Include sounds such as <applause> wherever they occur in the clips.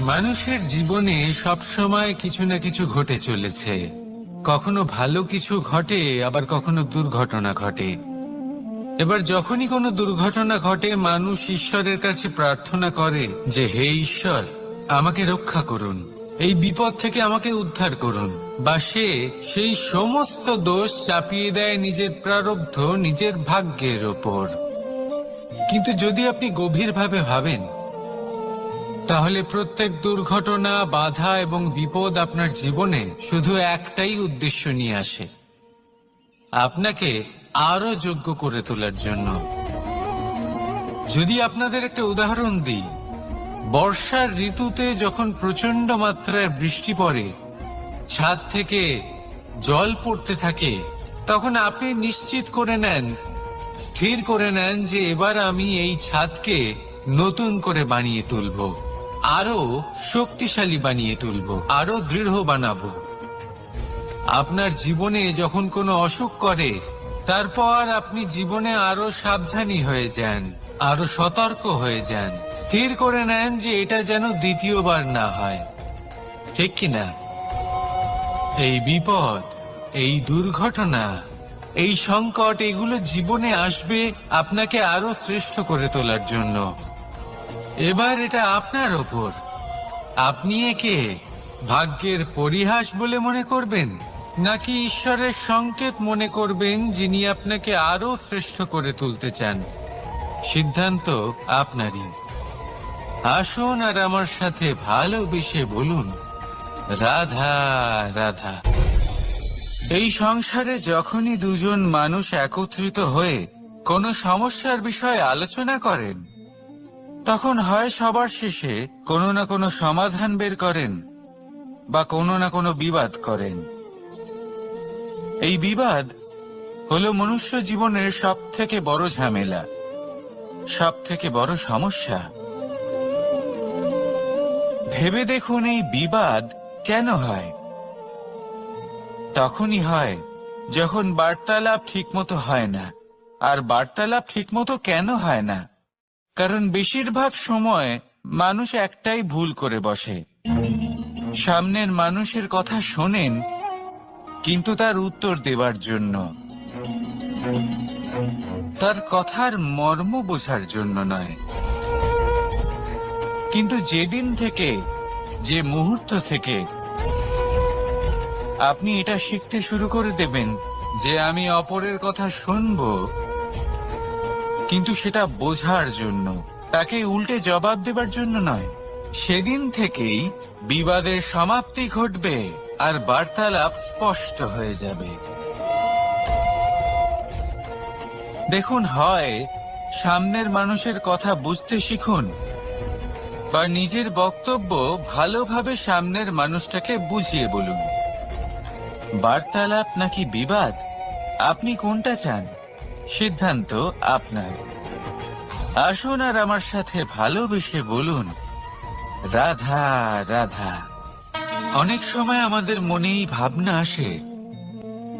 মানুষের জীবনে সবসময় কিছু না কিছু ঘটে চলেছে। কখনো ভালো কিছু ঘটে, আবার কখনো দুর্ঘটনা ঘটে। এবার যখনই কোনো দুর্ঘটনা ঘটে, মানুষ ঈশ্বরের কাছে প্রার্থনা করে যে, হে ঈশ্বর, আমাকে রক্ষা করুন। এই বিপদ থেকে আমাকে উদ্ধার করুন। বা সে, সেই সমস্ত দোষ চাপিয়ে দেয় নিজের প্রারব্ধ, নিজের ভাগ্যের ওপর। কিন্তু যদি আপনি গভীরভাবে ভাবেন তাহলে প্রত্যেক দুর্ঘটনা, বাধা এবং বিপদ আপনার জীবনে শুধু একটাই উদ্দেশ্য নিয়ে আসে। আপনাকে আরও যোগ্য করে তোলার জন্য। যদি আপনাদের একটা উদাহরণ দিই, বর্ষার ঋতুতে যখন প্রচণ্ড মাত্রায় বৃষ্টি পড়ে, ছাদ থেকে জল পড়তে থাকে, তখন আপনি নিশ্চিত করে নেন, স্থির করে নেন যে এবার আমি এই ছাদকে নতুন করে বানিয়ে তুলব। আরও শক্তিশালী বানিয়ে তুলব, আরও দৃঢ় বানাবো। আপনার জীবনে যখন কোনো অসুখ করে, তারপর আপনি জীবনে আরও সাবধানী হয়ে যান, আরও সতর্ক হয়ে যান। স্থির করে নেন যে এটা যেন দ্বিতীয়বার না হয়। ঠিক কিনা এই বিপদ, এই দুর্ঘটনা, এই সংকট, এগুলো জীবনে আসবে আপনাকে আরও শ্রেষ্ঠ করে তোলার জন্য। এবার এটা আপনার ওপর। আপনি একে ভাগ্যের পরিহাস বলে মনে করবেন, নাকি ঈশ্বরের সংকেত মনে করবেন যিনি আপনাকে আরও শ্রেষ্ঠ করে তুলতে চান? সিদ্ধান্ত আপনারই। আসুন আর আমার সাথে ভালোবেসে বলুন, রাধা রাধা। এই সংসারে যখনই দুজন মানুষ একত্রিত হয়ে কোনো সমস্যার বিষয়ে আলোচনা করেন তখন হয় সবার শেষে কোনো না কোনো সমাধান বের করেন বা কোনো না কোনো বিবাদ করেন। এই বিবাদ হলো মনুষ্য জীবনের সব থেকে বড় ঝামেলা সব থেকে বড় সমস্যা। ভেবে দেখুন এই বিবাদ কেন হয়? তখনই হয় যখন বার্তালাপ ঠিকমতো হয় না, আর বার্তালাপ ঠিকমতো কেন হয় না? কারণ বেশিরভাগ সময় মানুষ একটাই ভুল করে বসে। সামনের মানুষের কথা শোনেন, কিন্তু তার উত্তর দেবার জন্য। তার কথার মর্ম বোঝার জন্য নয়। কিন্তু যেদিন থেকে, যে মুহূর্ত থেকে আপনি এটা শিখতে শুরু করে দেবেন যে আমি অপরের কথা শুনব কিন্তু সেটা বোঝার জন্য, তাকে উল্টে জবাব দেবার জন্য নয়। সেদিন থেকেই বিবাদের সমাপ্তি ঘটবে আর বার্তালাপ স্পষ্ট হয়ে যাবে। দেখুন, হয় সামনের মানুষের কথা বুঝতে শিখুন, বা নিজের বক্তব্য ভালোভাবে সামনের মানুষটাকে বুঝিয়ে বলুন। বার্তালাপ নাকি বিবাদ? আপনি কোনটা চান? সিদ্ধান্ত আপনার। আসুন আর আমার সাথে ভালোবেসে বলুন, রাধা রাধা। অনেক সময় আমাদের মনেই ভাবনা আসে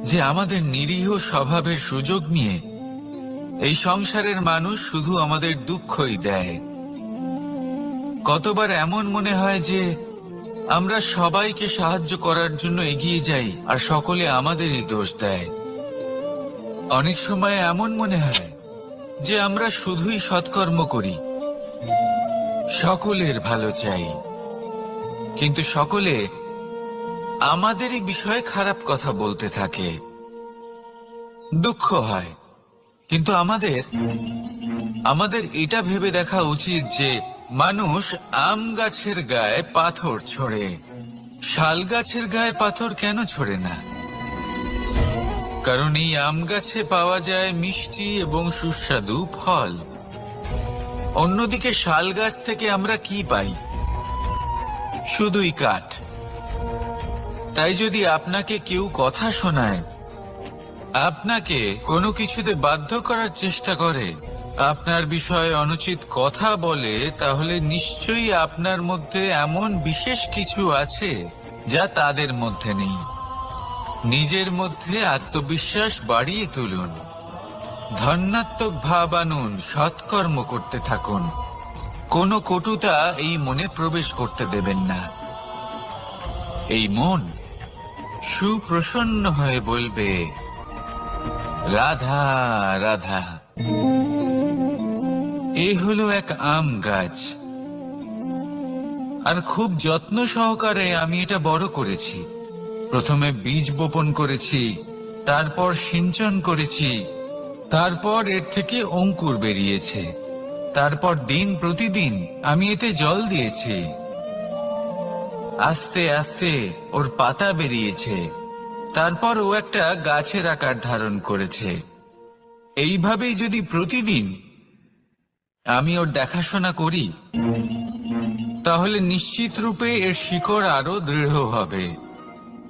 যে আমাদের নিরীহ স্বভাবের সুযোগ নিয়ে এই সংসারের মানুষ শুধু আমাদের দুঃখই দেয়। কতবার এমন মনে হয় যে আমরা সবাইকে সাহায্য করার জন্য এগিয়ে যাই আর সকলে আমাদেরই দোষ দেয়। অনেক সময় এমন মনে হয় যে আমরা শুধুই সৎকর্ম করি। সকলের ভালো চাই। কিন্তু সকলে আমাদেরই বিষয়ে খারাপ কথা বলতে থাকে। দুঃখ হয়। কিন্তু আমাদের আমাদের এটা ভেবে দেখা উচিত যে মানুষ আম গাছের গায়ে পাথর ছোড়ে। শাল গাছের গায়ে পাথর কেন ছোড়ে না? কারণ এই আম গাছে পাওয়া যায় মিষ্টি এবং সুস্বাদু ফল। অন্যদিকে শাল গাছ থেকে আমরা কি পাই? শুধুই কাঠ। তাই যদি আপনাকে কেউ কথা শোনায়, আপনাকে কোনো কিছুতে বাধ্য করার চেষ্টা করে, আপনার বিষয়ে অনুচিত কথা বলে, তাহলে নিশ্চয়ই আপনার মধ্যে এমন বিশেষ কিছু আছে যা তাদের মধ্যে নেই। নিজের মধ্যে আত্মবিশ্বাস বাড়িয়ে তুলুন। ধন্যাত্মক ভাব আনুন, সৎকর্ম করতে থাকুন। কোনো কটুতা এই মনে প্রবেশ করতে দেবেন না। এই মন সুপ্রসন্ন হয়ে বলবে, রাধা রাধা। এই হলো এক আম গাছ। আর খুব যত্ন সহকারে আমি এটা বড় করেছি। প্রথমে বীজ বপন করেছি, তারপর সিঞ্চন করেছি, তারপর এর থেকে অঙ্কুর বেরিয়েছে, তারপর দিন প্রতিদিন আমি এতে জল দিয়েছি। আস্তে আস্তে ওর পাতা বেরিয়েছে, তারপর ও একটা গাছের আকার ধারণ করেছে। এইভাবেই যদি প্রতিদিন আমি ওর দেখাশোনা করি, তাহলে নিশ্চিত রূপে এর শিকড় আরও দৃঢ় হবে।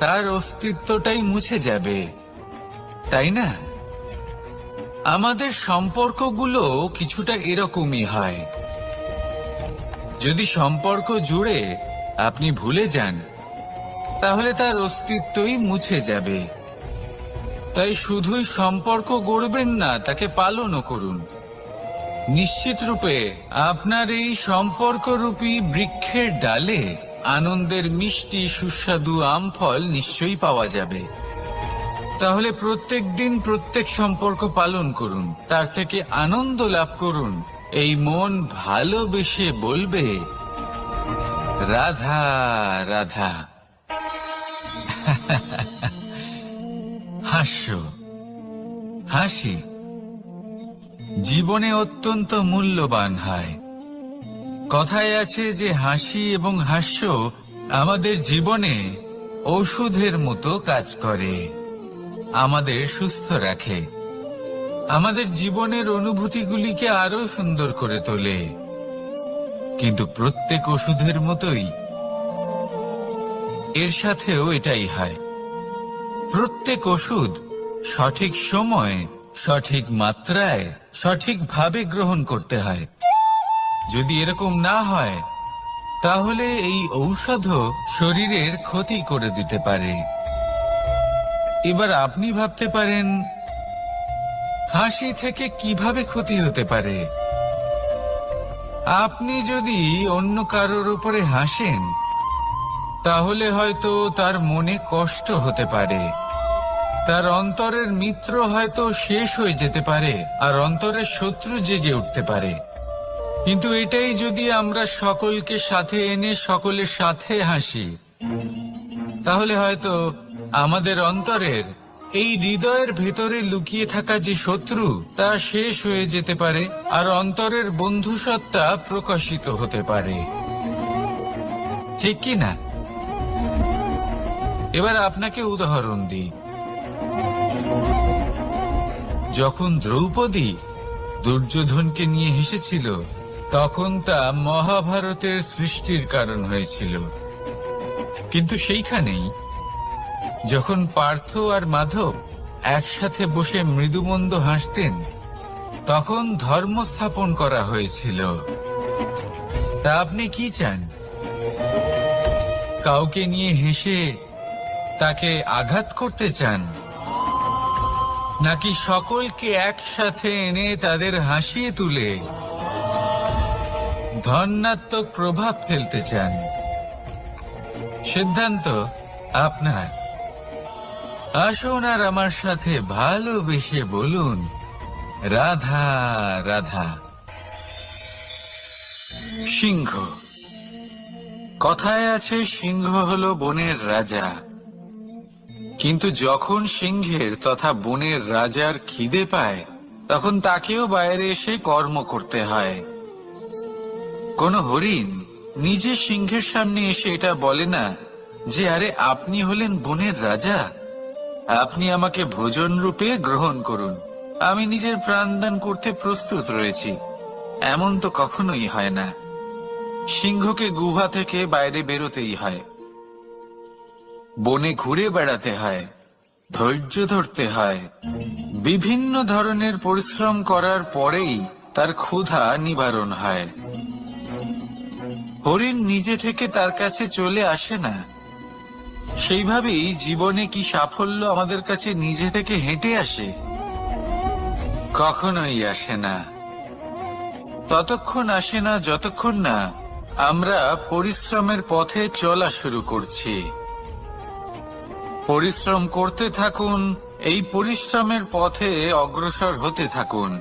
তার অস্তিত্বটাই মুছে যাবে, তাই না? আমাদের সম্পর্কগুলো কিছুটা এরকমই হয়। যদি সম্পর্ক জুড়ে আপনি ভুলে যান, তাহলে তার অস্তিত্বই মুছে যাবে। তাই শুধুই সম্পর্ক গড়বেন না, তাকে পালনও করুন। নিশ্চিত রূপে আপনার এই সম্পর্করূপী বৃক্ষের ডালে আনন্দের মিষ্টি সুস্বাদু আম ফল নিশ্চয়ই পাওয়া যাবে। তাহলে প্রত্যেক দিন প্রত্যেক সম্পর্ক পালন করুন, তার থেকে আনন্দ লাভ করুন, এই মন ভালোবেসে বলবে, রাধা রাধা। <laughs> হাস্য, হাসি। জীবনে অত্যন্ত মূল্যবান হয়। কথায় আছে যে হাসি এবং হাস্য আমাদের জীবনে ওষুধের মতো কাজ করে, আমাদের সুস্থ রাখে, আমাদের জীবনের অনুভূতিগুলিকে আরও সুন্দর করে তোলে। কিন্তু প্রত্যেক ওষুধের মতোই এর সাথেও এটাই হয়। প্রত্যেক ওষুধ সঠিক সময়, সঠিক মাত্রায়, সঠিকভাবে গ্রহণ করতে হয়। যদি এরকম না হয়, তাহলে এই ঔষধও শরীরের ক্ষতি করে দিতে পারে। এবার আপনি ভাবতে পারেন, হাসি থেকে কীভাবে ক্ষতি হতে পারে? আপনি যদি অন্য কারোর উপরে হাসেন, তাহলে হয়তো তার মনে কষ্ট হতে পারে। তার অন্তরের মিত্র হয়তো শেষ হয়ে যেতে পারে, আর অন্তরের শত্রু জেগে উঠতে পারে। কিন্তু এটাই যদি আমরা সকলকে সাথে এনে সকলের সাথে হাসি, তাহলে হয়তো আমাদের অন্তরের এই হৃদয়ের ভেতরে লুকিয়ে থাকা যে শত্রু, তা শেষ হয়ে যেতে পারে আর অন্তরের বন্ধুসত্তা প্রকাশিত হতে পারে। ঠিক কি না? এবার আপনাকে উদাহরণ দিই। যখন দ্রৌপদী দুর্যোধনকে নিয়ে হেসেছিল তখন তা মহাভারতের সৃষ্টির কারণ হয়েছিল। কিন্তু সেইখানেই, যখন পার্থ আর মাধব একসাথে বসে মৃদুমন্দ হাসতেন, তখন ধর্ম স্থাপন করা হয়েছিল। তা আপনি কি চান? কাউকে নিয়ে হেসে তাকে আঘাত করতে চান? নাকি সকলকে একসাথে এনে তাদের হাসিয়ে তুলে ধন্যাত্মক প্রভাব ফেলতে চান। সিদ্ধান্ত আপনার। আসুন আর আমার সাথে ভালোবেসে বলুন, রাধা রাধা। সিংহ। কথায় আছে, সিংহ হল বনের রাজা। কিন্তু যখন সিংহের তথা বনের রাজার খিদে পায়, তখন তাকেও বাইরে এসে কর্ম করতে হয়। কোন হরিণ নিজে সিংহের সামনে এসে এটা বলে না যে, আরে, আপনি হলেন বনের রাজা। আপনি আমাকে ভোজন রূপে গ্রহণ করুন। আমি নিজের প্রাণদান করতে প্রস্তুত রয়েছি। এমন তো কখনোই হয় না। সিংহকে গুহা থেকে বাইরে বেরোতেই হয়। বনে ঘুরে বেড়াতে হয়, ধৈর্য ধরতে হয়। বিভিন্ন ধরনের পরিশ্রম করার পরেই তার ক্ষুধা নিবারণ হয়। হরিণ নিজে থেকে তার কাছে চলে আসে না। সেইভাবেই জীবনে কি সাফল্য আমাদের কাছে নিজে থেকে হেঁটে আসে? কখনোই আসে না। ততক্ষণ আসে না, যতক্ষণ না আমরা পরিশ্রমের পথে চলা শুরু করছি। পরিশ্রম করতে থাকুন, এই পরিশ্রমের পথে অগ্রসর হতে থাকুন।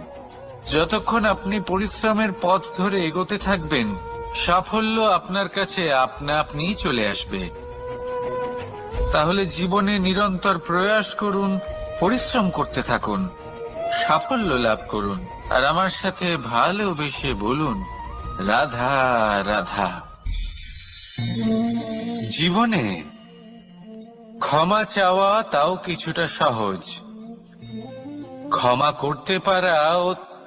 যতক্ষণ আপনি পরিশ্রমের পথ ধরে এগোতে থাকবেন, সাফল্য আপনার কাছে আপনা আপনি চলে আসবে। তাহলে জীবনে নিরন্তর প্রয়াস করুন, পরিশ্রম করতে থাকুন, সাফল্য লাভ করুন। আর আমার সাথে ভালোবেসে বলুন, রাধা রাধা। জীবনে ক্ষমা চাওয়া তাও কিছুটা সহজ। ক্ষমা করতে পারা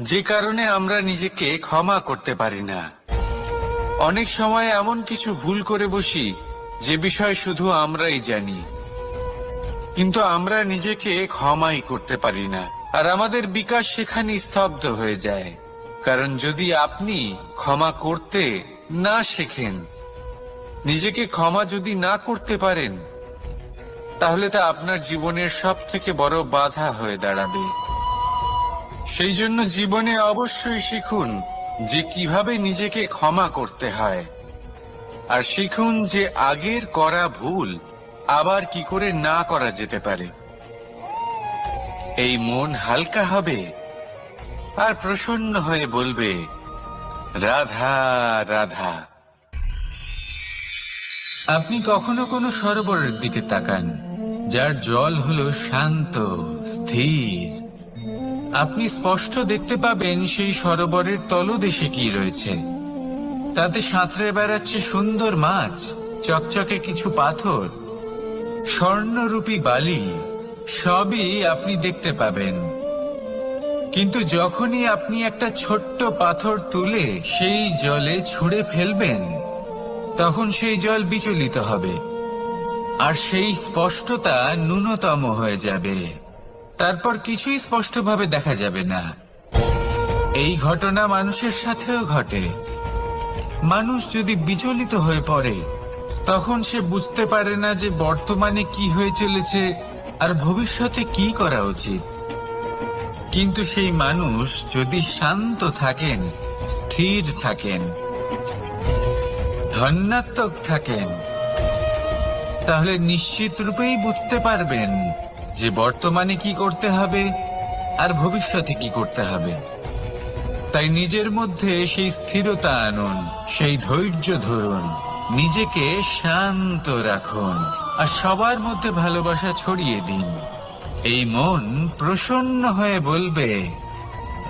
যে কারণে আমরা নিজেকে ক্ষমা করতে পারি না। অনেক সময় এমন কিছু ভুল করে বসি, যে বিষয় শুধু আমরাই জানি। কিন্তু আমরা নিজেকে ক্ষমাই করতে পারি না, আর আমাদের বিকাশ সেখানে স্তব্ধ হয়ে যায়। কারণ যদি আপনি ক্ষমা করতে না শেখেন, নিজেকে ক্ষমা যদি না করতে পারেন, তাহলে তা আপনার জীবনের সব থেকে বড় বাধা হয়ে দাঁড়াবে। সেই জন্য জীবনে অবশ্যই শিখুন যে কীভাবে নিজেকে ক্ষমা করতে হয়। আর শিখুন যে আগের করা ভুল আবার কি করে না করা যেতে পারে। এই মন হালকা হবে আর প্রসন্ন হয়ে বলবে, রাধা রাধা। আপনি কখনো কোনো সরোবরের দিকে তাকান, যার জল হলো শান্ত, স্থির। আপনি স্পষ্ট দেখতে পাবেন সেই সরোবরের তলদেশে কি রয়েছে। তাতে সাঁতরে বেড়াচ্ছে সুন্দর মাছ, চকচকে কিছু পাথর, স্বর্ণরূপী বালি, সবই আপনি দেখতে পাবেন। কিন্তু যখনই আপনি একটা ছোট্ট পাথর তুলে সেই জলে ছুঁড়ে ফেলবেন, তখন সেই জল বিচলিত হবে, আর সেই স্পষ্টতা ন্যূনতম হয়ে যাবে। তারপর কিছুই স্পষ্টভাবে দেখা যাবে না। এই ঘটনা মানুষের সাথেও ঘটে। মানুষ যদি বিচলিত হয়ে পড়ে, তখন সে বুঝতে পারে না যে বর্তমানে কি হয়ে চলেছে আর ভবিষ্যতে কি করা উচিত। কিন্তু সেই মানুষ যদি শান্ত থাকেন, স্থির থাকেন, ধন্যাত্মক থাকেন, তাহলে নিশ্চিত রূপেই বুঝতে পারবেন যে বর্তমানে কি করতে হবে আর ভবিষ্যতে কি করতে হবে। তাই নিজের মধ্যে সেই স্থিরতা আনুন, সেই ধৈর্য ধরুন, নিজেকে শান্ত রাখুন আর সবার মধ্যে ভালোবাসা ছড়িয়ে দিন। এই মন প্রসন্ন হয়ে বলবে,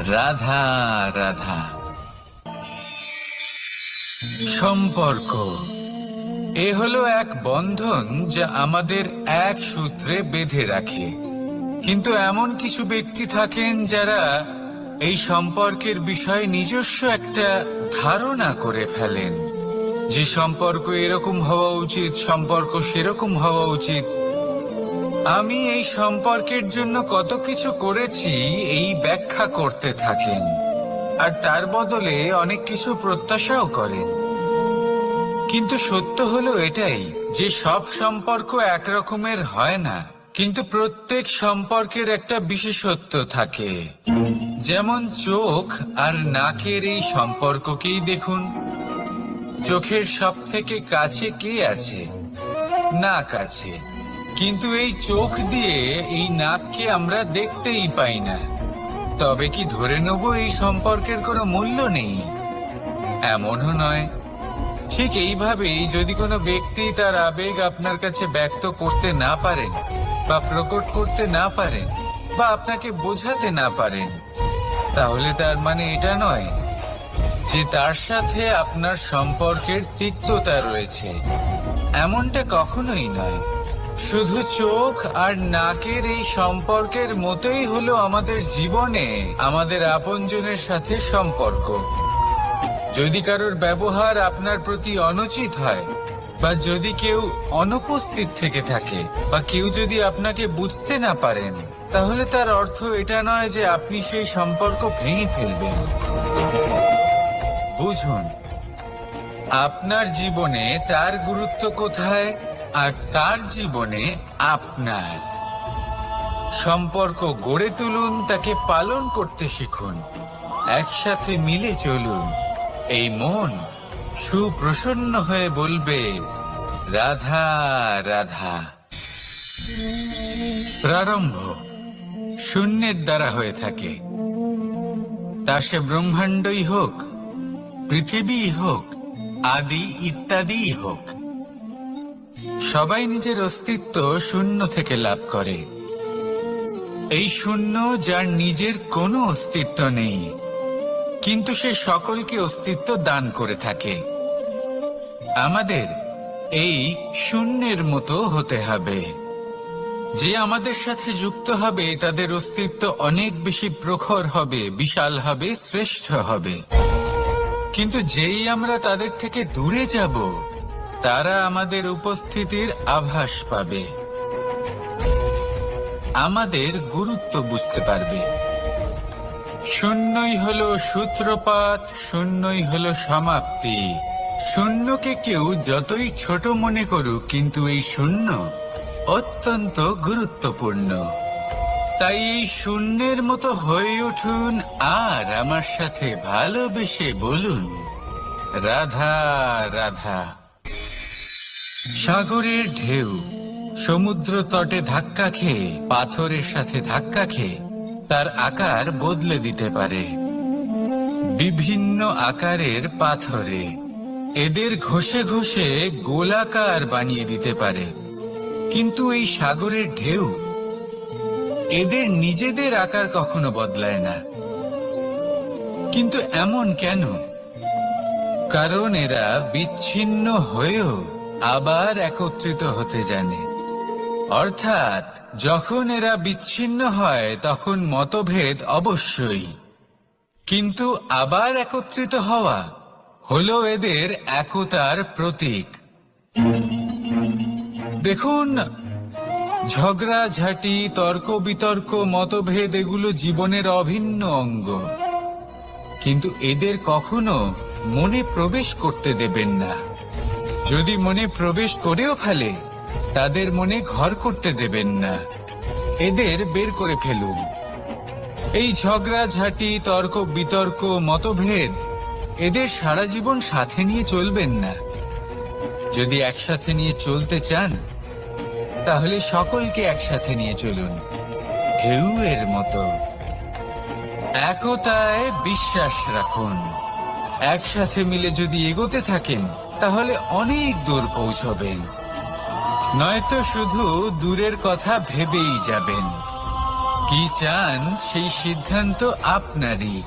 রাধা রাধা। সম্পর্ক। এ হলো এক বন্ধন যা আমাদের এক সূত্রে বেঁধে রাখে। কিন্তু এমন কিছু ব্যক্তি থাকেন যারা এই সম্পর্কের বিষয়ে নিজস্ব একটা ধারণা করে ফেলেন। যে সম্পর্ক এরকম হওয়া উচিত, সম্পর্ক সেরকম হওয়া উচিত। আমি এই সম্পর্কের জন্য কত কিছু করেছি এই ব্যাখ্যা করতে থাকেন। আর তার বদলে অনেক কিছু প্রত্যাশাও করেন। কিন্তু সত্য হলো এটাই, যে সব সম্পর্ক একরকমের হয় না, কিন্তু প্রত্যেক সম্পর্কের একটা বিশেষত্ব থাকে। যেমন চোখ আর নাকের এই সম্পর্ককেই দেখুন। চোখের সব থেকে কাছে কে আছে? নাক আছে। কিন্তু এই চোখ দিয়ে এই নাককে আমরা দেখতেই পাই না। তবে কি ধরে নেব এই সম্পর্কের কোনো মূল্য নেই? এমনও নয়। ঠিক এইভাবেই যদি কোনো ব্যক্তি তার আবেগ আপনার কাছে ব্যক্ত করতে না পারেন, বা প্রকট করতে না পারেন, বা আপনাকে বোঝাতে না পারেন, তাহলে তার মানে এটা নয় যে তার সাথে আপনার সম্পর্কের তিক্ততা রয়েছে। এমনটা কখনোই নয়। শুধু চোখ আর নাকের এই সম্পর্কের মতোই হলো আমাদের জীবনে, আমাদের আপনজনের সাথে সম্পর্ক। যদি কারোর ব্যবহার আপনার প্রতি অনুচিত হয়, বা যদি কেউ অনুপস্থিত থেকে থাকে, বা কেউ যদি আপনাকে বুঝতে না পারেন, তাহলে তার অর্থ এটা নয় যে আপনি সেই সম্পর্ক ভেঙে ফেলবেন। বুঝুন, আপনার জীবনে তার গুরুত্ব কোথায়, আর তার জীবনে আপনার। সম্পর্ক গড়ে তুলুন, তাকে পালন করতে শিখুন, একসাথে মিলে চলুন। এই মন সুপ্রসন্ন হয়ে বলবে, রাধা রাধা। প্রারম্ভ শূন্যের দ্বারা হয়ে থাকে। তা সে ব্রহ্মাণ্ডই হোক পৃথিবী হোক, আদি ইত্যাদি হোক, সবাই নিজের অস্তিত্ব শূন্য থেকে লাভ করে। এই শূন্য যার নিজের কোনো অস্তিত্ব নেই। কিন্তু সে সকলকে অস্তিত্ব দান করে থাকে। আমাদের এই শূন্যের মতো হতে হবে। যে আমাদের সাথে যুক্ত হবে, তাদের অস্তিত্ব অনেক বেশি প্রখর হবে, বিশাল হবে, শ্রেষ্ঠ হবে। কিন্তু যেই আমরা তাদের থেকে দূরে যাব, তারা আমাদের উপস্থিতির আভাস পাবে। আমাদের গুরুত্ব বুঝতে পারবে। শূন্যই হলো সূত্রপাত, শূন্যই হলো সমাপ্তি। শূন্যকে কেউ যতই ছোট মনে করুক, কিন্তু এই শূন্য অত্যন্ত গুরুত্বপূর্ণ। তাই শূন্যের মতো হয়ে উঠুন আর আমার সাথে ভালোবেসে বলুন, রাধা রাধা। সাগরের ঢেউ, সমুদ্র তটে ধাক্কা খেয়ে, পাথরের সাথে ধাক্কা খেয়ে তার আকার বদলে দিতে পারে। বিভিন্ন আকারের পাথরে এদের ঘষে ঘষে গোলাকার বানিয়ে দিতে পারে। কিন্তু এই সাগরের ঢেউ এদের নিজেদের আকার কখনো বদলায় না। কিন্তু এমন কেন? কারণ এরা বিচ্ছিন্ন হয়েও আবার একত্রিত হতে জানে। অর্থাৎ, যখন এরা বিচ্ছিন্ন হয়, তখন মতভেদ অবশ্যই। কিন্তু আবার একত্রিত হওয়া হলো এদের একতার প্রতীক। দেখুন, ঝগড়া, ঝাঁটি, তর্ক, বিতর্ক, মতভেদ এগুলো জীবনের অভিন্ন অঙ্গ। কিন্তু এদের কখনো মনে প্রবেশ করতে দেবেন না। যদি মনে প্রবেশ করেও ফেলে তাদের মনে ঘর করতে দেবেন না। এদের বের করে ফেলুন। এই ঝগড়া, ঝাঁটি, তর্ক, বিতর্ক, মতভেদ, এদের সারা জীবন সাথে নিয়ে চলবেন না। যদি একসাথে নিয়ে চলতে চান, তাহলে সকলকে একসাথে নিয়ে চলুন। ঢেউ এর মতো। একতায় বিশ্বাস রাখুন। একসাথে মিলে যদি এগোতে থাকেন, তাহলে অনেক দূর পৌঁছবেন। নয়তো শুধু দূরের কথা ভেবেই যাবেন। কি চান সেই সিদ্ধান্ত আপনারই।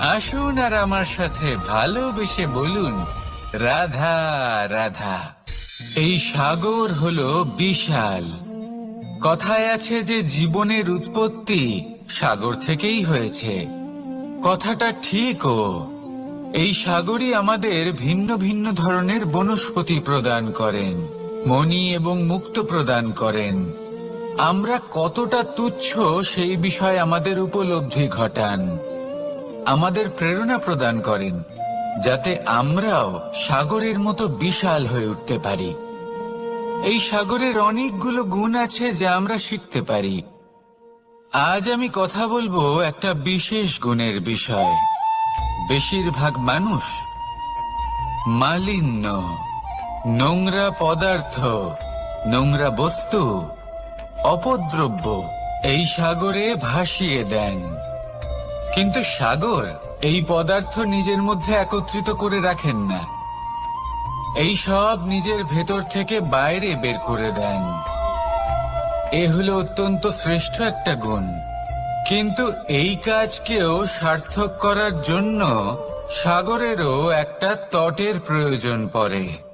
আসুন আর আমার সাথে ভালোবেসে বলুন, রাধা রাধা। এই সাগর হলো বিশাল। কথায় আছে যে জীবনের উৎপত্তি সাগর থেকেই হয়েছে। কথাটা ঠিকও। এই সাগরই আমাদের ভিন্ন ভিন্ন ধরনের বনস্পতি প্রদান করেন। মণি এবং মুক্ত প্রদান করেন। আমরা কতটা তুচ্ছ সেই বিষয়ে আমাদের উপলব্ধি ঘটান। আমাদের প্রেরণা প্রদান করেন, যাতে আমরাও সাগরের মতো বিশাল হয়ে উঠতে পারি। এই সাগরের অনেকগুলো গুণ আছে যা আমরা শিখতে পারি। আজ আমি কথা বলব একটা বিশেষ গুণের বিষয়। বেশিরভাগ মানুষ মালিন্য। নোংরা পদার্থ, নোংরা বস্তু, অপদ্রব্য এই সাগরে ভাসিয়ে দেন। কিন্তু সাগর এই পদার্থ নিজের মধ্যে একত্রিত করে রাখেন না। এই সব নিজের ভেতর থেকে বাইরে বের করে দেন। এ হলো অত্যন্ত শ্রেষ্ঠ একটা গুণ। কিন্তু এই কাজকেও সার্থক করার জন্য সাগরেরও একটা তটের প্রয়োজন পড়ে।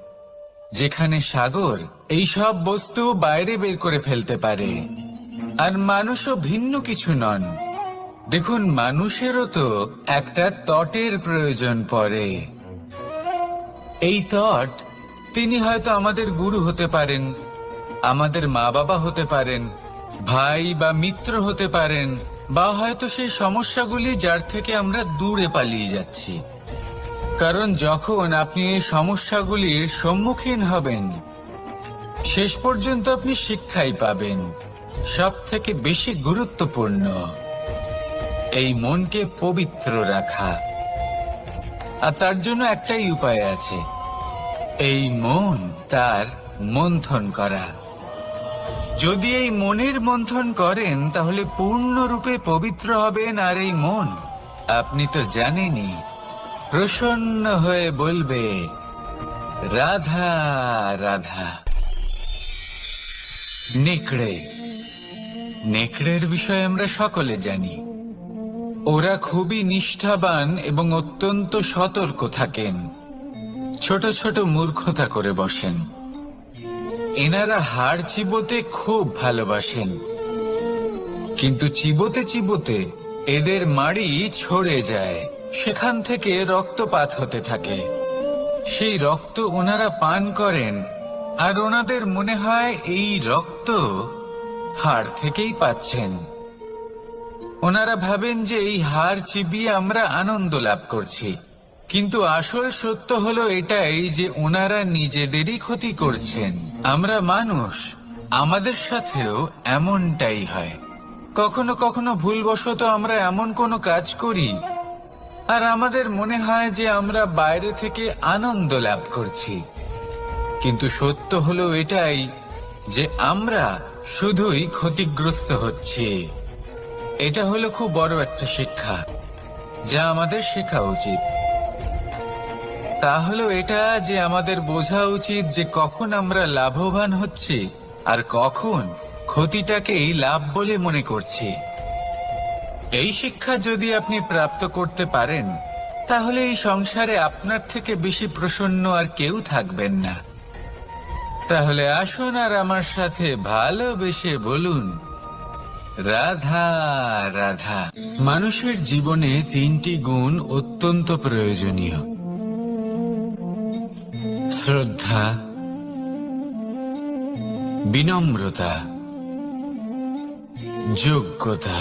যেখানে সাগর এই সব বস্তু বাইরে বের করে ফেলতে পারে। আর মানুষও ভিন্ন কিছু নন। দেখুন, মানুষেরও তো একটা তটের প্রয়োজন পড়ে। এই তট, তিনি হয়তো আমাদের গুরু হতে পারেন, আমাদের মা বাবা হতে পারেন, ভাই বা মিত্র হতে পারেন, বা হয়তো সেই সমস্যাগুলি যার থেকে আমরা দূরে পালিয়ে যাচ্ছি। কারণ যখন আপনি এই সমস্যাগুলির সম্মুখীন হবেন, শেষ পর্যন্ত আপনি শিক্ষাই পাবেন। সব থেকে বেশি গুরুত্বপূর্ণ, এই মনকে পবিত্র রাখা। আর তার জন্য একটাই উপায় আছে, এই মন তার মন্থন করা। যদি এই মনের মন্থন করেন, তাহলে পূর্ণরূপে পবিত্র হবেন আর এই মন, আপনি তো জানেনই প্রসন্ন হয়ে বলবে, রাধা রাধা। নেকড়ে। নেকড়ের বিষয়ে আমরা সকলে জানি। ওরা খুবই নিষ্ঠাবান এবং অত্যন্ত সতর্ক থাকেন। ছোট ছোট মূর্খতা করে বসেন। এনারা হাড় চিবোতে খুব ভালোবাসেন। কিন্তু চিবোতে চিবোতে এদের মাড়ি ছড়ে যায়। সেখান থেকে রক্তপাত হতে থাকে। সেই রক্ত ওনারা পান করেন, আর ওনাদের মনে হয় এই রক্ত হাড় থেকেই পাচ্ছেন। ওনারা ভাবেন যে এই হাড় চিবিয়ে আমরা আনন্দ লাভ করছি। কিন্তু আসল সত্য হলো এটাই যে ওনারা নিজেদেরই ক্ষতি করছেন। আমরা মানুষ, আমাদের সাথেও এমনটাই হয়। কখনো কখনো ভুলবশত আমরা এমন কোনো কাজ করি আর আমাদের মনে হয় যে আমরা বাইরে থেকে আনন্দ লাভ করছি। কিন্তু সত্য হলো এটাই যে আমরা শুধুই ক্ষতিগ্রস্ত হচ্ছি। এটা হলো খুব বড় একটা শিক্ষা, যা আমাদের শেখা উচিত। তা হলো এটা যে আমাদের বোঝা উচিত যে কখন আমরা লাভবান হচ্ছি আর কখন ক্ষতিটাকেই লাভ বলে মনে করছি। এই শিক্ষা যদি আপনি প্রাপ্ত করতে পারেন, তাহলে এই সংসারে আপনার থেকে বেশি প্রসন্ন আর কেউ থাকবেন না। তাহলে আসুন আর আমার সাথে ভালোবেসে বলুন, রাধা রাধা। মানুষের জীবনে তিনটি গুণ অত্যন্ত প্রয়োজনীয়। শ্রদ্ধা, বিনম্রতা, যোগ্যতা।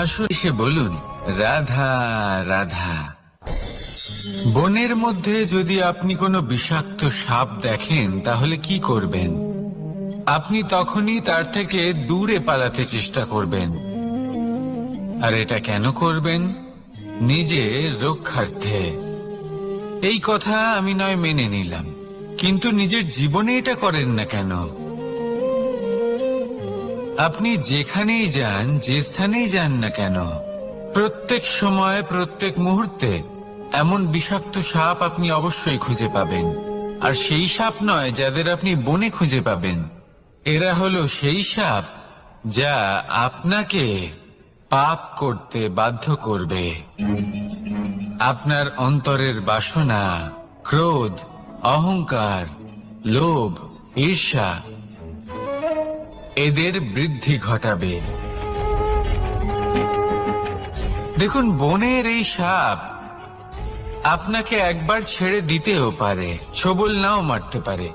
আসুন সে বলুন, রাধা রাধা। বনের মধ্যে যদি আপনি কোনো বিষাক্ত সাপ দেখেন, তাহলে কি করবেন? আপনি তখনই তার থেকে দূরে পালাতে চেষ্টা করবেন। আর এটা কেন করবেন? নিজের রক্ষার্থে। এই কথা আমি নয় মেনে নিলাম, কিন্তু নিজের জীবনে এটা করেন না কেন? আপনি যেখানেই যান, যে স্থানেই যান না কেন, প্রত্যেক সময়, প্রত্যেক মুহূর্তে এমন বিষাক্ত সাপ আপনি অবশ্যই খুঁজে পাবেন। আর সেই সাপ নয় যাদের আপনি বনে খুঁজে পাবেন। এরা হলো সেই সাপ যা আপনাকে পাপ করতে বাধ্য করবে। আপনার অন্তরের বাসনা, ক্রোধ, অহংকার, লোভ, ঈর্ষা এদের বৃদ্ধি ঘটাবে। দেখুন, বনের এই সাপ আপনাকে একবার ছেড়ে দিতেও পারে, ছবল নাও মারতে পারে।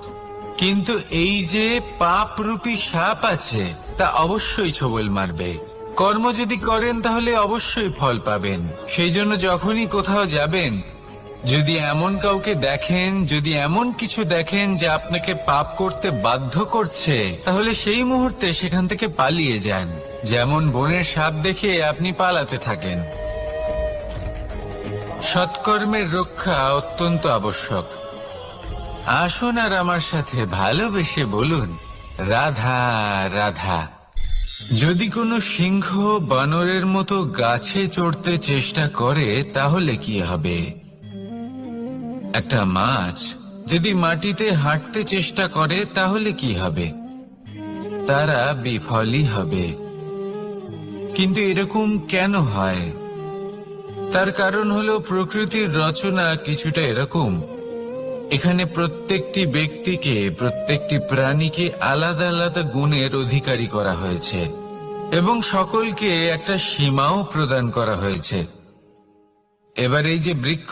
কিন্তু এই যে পাপ রূপী সাপ আছে, তা অবশ্যই ছবল মারবে। কর্ম যদি করেন, তাহলে অবশ্যই ফল পাবেন। সেই জন্য যখনই কোথাও যাবেন যদি এমন কাউকে দেখেন, যদি এমন কিছু দেখেন যে আপনাকে পাপ করতে বাধ্য করছে, তাহলে সেই মুহূর্তে সেখান থেকে পালিয়ে যান। যেমন বনের সাপ দেখে আপনি পালাতে থাকেন। সৎকর্মের রক্ষা অত্যন্ত আবশ্যক। আসুন আর আমার সাথে ভালোবেসে বলুন, রাধা রাধা। যদি কোনো সিংহ বানরের মতো গাছে চড়তে চেষ্টা করে, তাহলে কি হবে? একটা মাছ যদি মাটিতে হাঁটতে চেষ্টা করে, তাহলে কি হবে? তারা বিফলই হবে। কিন্তু এরকম কেন হয়? তার কারণ হলো প্রকৃতির রচনা কিছুটা এরকম। এখানে প্রত্যেকটি ব্যক্তিকে, প্রত্যেকটি প্রাণীকে আলাদা আলাদা গুণের অধিকারী করা হয়েছে এবং সকলকে একটা সীমাও প্রদান করা হয়েছে। এবার এই যে বৃক্ষ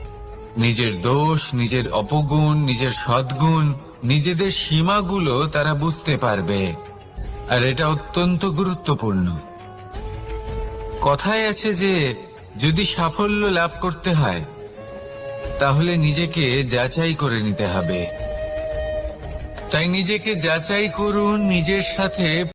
নিজের দোষ, নিজের অপগুণ, নিজের সদ্গুণ, নিজেদের সীমাগুলো তারা বুঝতে পারবে। আর এটা অত্যন্ত গুরুত্বপূর্ণ। কথায় আছে যে, যদি সাফল্য লাভ করতে হয়, তাহলে নিজেকে যাচাই করে নিতে হবে। তাই নিজেকে যাচাই করুন, নিজের সাথে